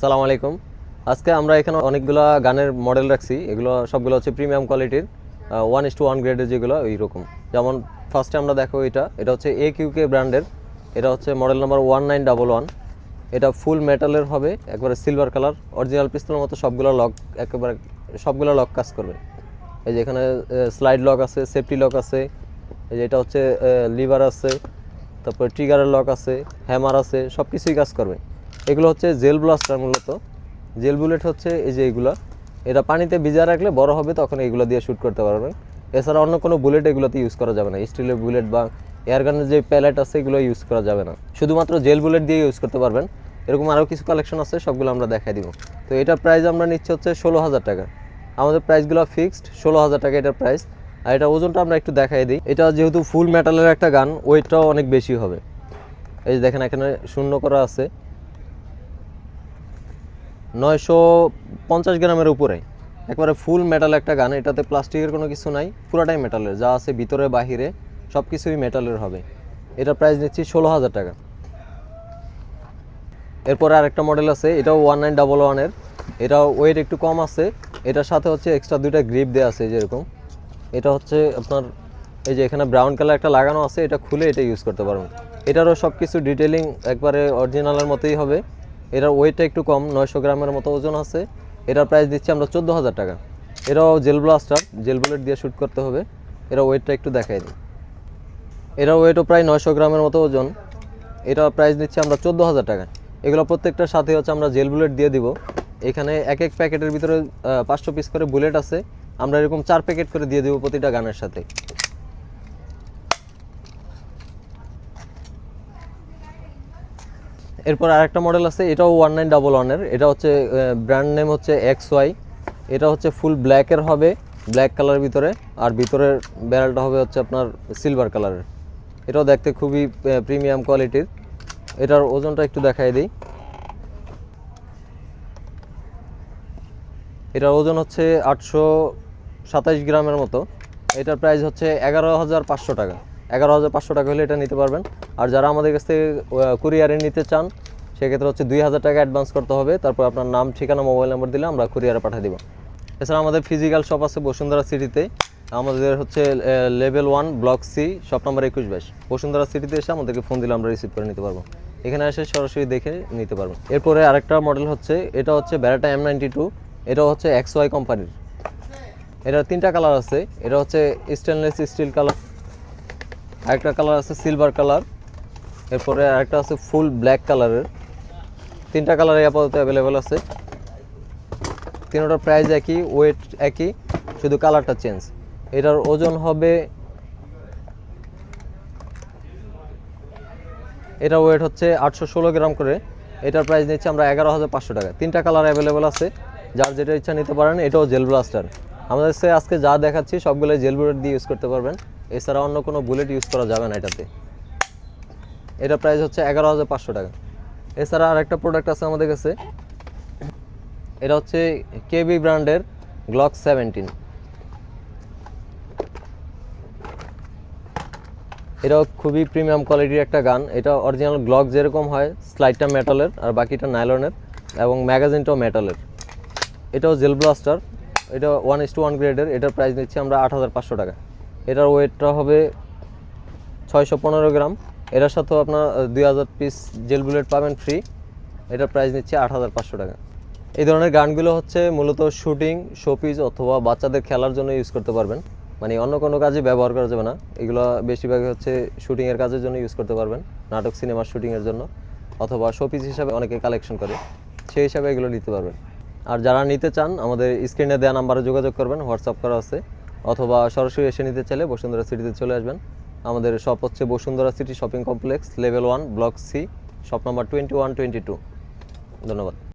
সালাম আলাইকুম। আজকে আমরা এখানে অনেকগুলো গানের মডেল রাখছি। এগুলো সবগুলো হচ্ছে প্রিমিয়াম কোয়ালিটির ওয়ান ইস টু ওয়ান গ্রেডের যেগুলো, এইরকম। যেমন ফার্স্টে আমরা দেখো এটা। এটা হচ্ছে এ কিউকে ব্র্যান্ডের এটা হচ্ছে model number one nine double one এটা ফুল মেটালের হবে, একবারে সিলভার কালার অরিজিনাল পিস্তলের মতো সবগুলো লক একেবারে সবগুলো লক কাজ করবে। এই যে এখানে স্লাইড লক আছে সেফটি লক আছে। এই যে এটা হচ্ছে লিভার আছে। তারপরে ট্রিগারের লক আছে হ্যামার আছে সব কিছুই কাজ করবে। এগুলো হচ্ছে জেল ব্লাস্টার মূলত। জেল বুলেট হচ্ছে এই যে এগুলো। এটা পানিতে ভিজা রাখলে বড় হবে, তখন এগুলো দিয়ে শ্যুট করতে পারবেন। এছাড়া অন্য কোনো বুলেট এগুলোতে ইউজ করা যাবে না। স্টিলের বুলেট বা এয়ারগানের যে প্যালেট আছে, এগুলো ইউজ করা যাবে না। শুধুমাত্র জেল বুলেট দিয়ে ইউজ করতে পারবেন। এরকম আরও কিছু কালেকশন আছে, সবগুলো আমরা দেখাই দিব। তো এটার প্রাইস আমরা নিচ্ছি হচ্ছে ষোলো হাজার টাকা। আমাদের প্রাইসগুলো ফিক্সড ষোলো হাজার টাকা এটার প্রাইস আর এটা ওজনটা আমরা একটু দেখাই দিই। এটা যেহেতু ফুল মেটালের একটা গান ওয়েটটাও অনেক বেশি হবে। এই যে দেখেন, এখানে শূন্য করা আছে। নয়শো পঞ্চাশ গ্রামের উপরে। একবারে ফুল মেটাল একটা গান, এটাতে প্লাস্টিকের কোনো কিছু নাই, পুরাটাই মেটালের যা আছে ভিতরে, বাহিরে সব কিছুই মেটালের হবে। এটা প্রাইস নিচ্ছি ষোলো হাজার টাকা। এরপরে আরেকটা মডেল আছে, এটাও ওয়ান নাইন ডাবল ওয়ানের এটা ওয়েট একটু কম আছে। এটার সাথে হচ্ছে এক্সট্রা দুইটা গ্রিপ দেওয়া আছে যেরকম এটা হচ্ছে আপনার, এই যে এখানে ব্রাউন কালার একটা লাগানো আছে, এটা খুলে এটা ইউজ করতে পারবেন। এটারও সব কিছু ডিটেলিং একবারে অরিজিনালের মতোই হবে। এটার ওয়েটটা একটু কম, নয়শো গ্রামের মতো ওজন আছে। এটার প্রাইস দিচ্ছি আমরা চোদ্দ হাজার টাকা। এরাও জেল ব্লাস্টার জেল বুলেট দিয়ে শ্যুট করতে হবে। এরা ওয়েটটা একটু দেখাই দিই। এরা ওয়েটও প্রায় নয়শো গ্রামের মতো ওজন। এটা প্রাইস দিচ্ছি আমরা চোদ্দ হাজার টাকা। এগুলো প্রত্যেকটার সাথে হচ্ছে আমরা জেল বুলেট দিয়ে দিব। এখানে এক এক প্যাকেটের ভিতরে পাঁচশো পিস করে বুলেট আছে। আমরা এরকম চার প্যাকেট করে দিয়ে দেবো প্রতিটা গানের সাথে। এরপর আরেকটা মডেল আছে, এটাও ওয়ান নাইন ডাবল ওয়ানের এটা হচ্ছে ব্র্যান্ড নেম হচ্ছে এক্স ওয়াই এটা হচ্ছে ফুল ব্ল্যাকের হবে ব্ল্যাক কালারের ভিতরে, আর ভিতরের ব্যারেলটা হবে হচ্ছে আপনার সিলভার কালারের এটাও দেখতে খুবই প্রিমিয়াম কোয়ালিটির এটার ওজনটা একটু দেখাই দিই। এটার ওজন হচ্ছে আটশো সাতাইশ গ্রামের মতো। এটার প্রাইস হচ্ছে এগারো হাজার পাঁচশো টাকা। এগারো হাজার পাঁচশো টাকা হলে এটা নিতে পারবেন। আর যারা আমাদের কাছ থেকে কুরিয়ারে নিতে চান, সেক্ষেত্রে হচ্ছে দুই হাজার টাকা অ্যাডভান্স করতে হবে। তারপর আপনার নাম, ঠিকানা মোবাইল নাম্বার দিলে আমরা কুরিয়ারে পাঠিয়ে দিব। এছাড়া আমাদের ফিজিক্যাল শপ আছে বসুন্ধরা সিটিতে আমাদের হচ্ছে level one block C shop number একুশ বাইশ বসুন্ধরা সিটিতে এসে আমাদেরকে ফোন দিলে আমরা রিসিভ করে নিতে পারব। এখানে এসে সরাসরি দেখে নিতে পারব। এরপরে আরেকটা মডেল হচ্ছে, এটা হচ্ছে ব্যারাটা এম নাইনটি টু এটা হচ্ছে এক্স ওয়াই কোম্পানির এটার তিনটা কালার আছে। এটা হচ্ছে স্টেনলেস স্টিল কালার আরেকটা কালার আছে সিলভার কালার এরপরে আরেকটা আছে ফুল ব্ল্যাক কালারের তিনটা কালারে আপাতত অ্যাভেলেবেল আছে। তিনটার প্রাইস একই ওয়েট একই, শুধু কালারটা চেঞ্জ এটার ওজন হবে এটা ওয়েট হচ্ছে আটশো ষোলো গ্রাম করে। এটার প্রাইস নিচ্ছে আমরা এগারো হাজার পাঁচশো টাকা। তিনটা কালার অ্যাভেলেবেল আছে। যার যেটা ইচ্ছা নিতে পারেন, এটাও জেল ব্লাস্টার আমাদের আজকে যা দেখাচ্ছি সবগুলো জেল বুলেট দিয়ে ইউজ করতে পারবেন। এছাড়া অন্য কোনো বুলেট ইউজ করা যাবে না এটাতে। এটা প্রাইস হচ্ছে এগারো হাজার পাঁচশো টাকা। এছাড়া আরেকটা প্রোডাক্ট আছে আমাদের কাছে। এটা হচ্ছে কেবি ব্র্যান্ডের গ্লক সেভেন্টিন এটাও খুবই প্রিমিয়াম কোয়ালিটির একটা গান। এটা অরিজিনাল গ্লক যেরকম হয় স্লাইডটা মেটালের আর বাকিটা নাইলনের এবং ম্যাগাজিনটাও মেটালের এটাও জেল ব্লাস্টার এটা ওয়ান ইস টু ওয়ান গ্রেডের এটার প্রাইস নিচ্ছি আমরা আট হাজার পাঁচশো টাকা। এটার ওয়েটটা হবে ছয়শো পনেরো গ্রাম। এটার সাথেও আপনার দুই হাজার পিস জেল বুলেট পাবেন ফ্রি এটার প্রাইস নিচ্ছে আট হাজার পাঁচশো টাকা। এই ধরনের গানগুলো হচ্ছে মূলত শুটিং শোপিস অথবা বাচ্চাদের খেলার জন্য ইউজ করতে পারবেন। মানে অন্য কোনো কাজে ব্যবহার করা যাবে না। এগুলো বেশিরভাগই হচ্ছে শুটিংয়ের কাজের জন্য ইউজ করতে পারবেন, নাটক সিনেমার শুটিংয়ের জন্য। অথবা শোপিস হিসাবে অনেকে কালেকশন করে, সেই হিসাবে এগুলো নিতে পারবেন। আর যারা নিতে চান, আমাদের স্ক্রিনে দেওয়া নাম্বারে যোগাযোগ করবেন হোয়াটসঅ্যাপ করা আছে। অথবা সরাসরি এসে নিতে চাইলে বসুন্ধরা সিটিতে চলে আসবেন। আমাদের শপ হচ্ছে Bashundhara city shopping complex level one block C shop number twenty one twenty two ধন্যবাদ।